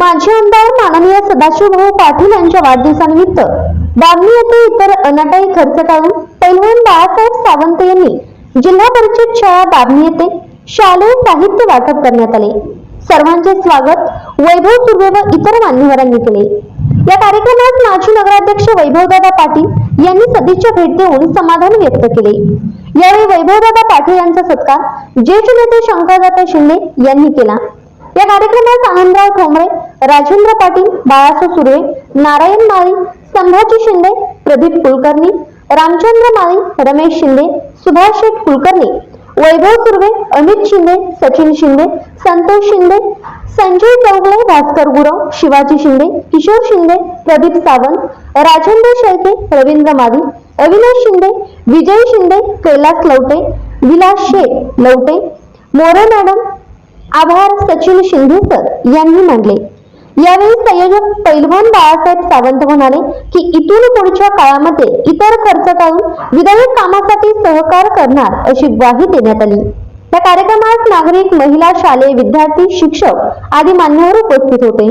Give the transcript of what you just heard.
माजी आमदार माननीय सदाशिवभाऊ पाटील यांच्या वाढदिवसानिमित्त बामणी येथे इतर अनाटाई खर्च टाळून पैलवान बाळासाहेब सावंत यांनी जिल्हा परिषद शाळा बामणी येथे शालेय साहित्य वाटप करण्यात आले. सर्वांचे स्वागत वैभव तुर्वे व इतर मान्यवरांनी केले. या कार्यक्रमात माजी नगराध्यक्ष वैभवदादा पाटील यांनी सदिच्छा भेट देऊन समाधान व्यक्त केले. यावेळी वैभवदादा पाटील यांचा सत्कार ज्येष्ठ नेते शंकरदादा शिंदे यांनी केला. या कार्यक्रमात आनंदराव ठोंबरे राजेंद्र पाटील बाळासाहेब सुर्वे नारायण माळी संभाजी शिंदे प्रदीप कुलकर्णी रामचंद्र माळी रमेश शिंदे सुभाष शेठ कुलकर्णी वैभव सुर्वे अमित शिंदे सचिन शिंदे संतोष शिंदे संजय चौगले भास्कर गुरव शिवाजी शिंदे किशोर शिंदे प्रदीप सावंत राजेंद्र शेळके रवींद्र मादी अविनाश शिंदे विजय शिंदे कैलास लवटे विलास शेख लवटे मोरे मॅडम आभार सचिन शिंदे सर यांनी मांडले यावेळी संयोजक पैलवान बाळासाहेब सावंत म्हणाले की इथून पुढच्या काळामध्ये इतर खर्च टाळून विधायक कामासाठी सहकार करणार अशी ग्वाही देण्यात आली. या कार्यक्रमात नागरिक महिला शालेय विद्यार्थी शिक्षक आदी मान्यवर उपस्थित होते.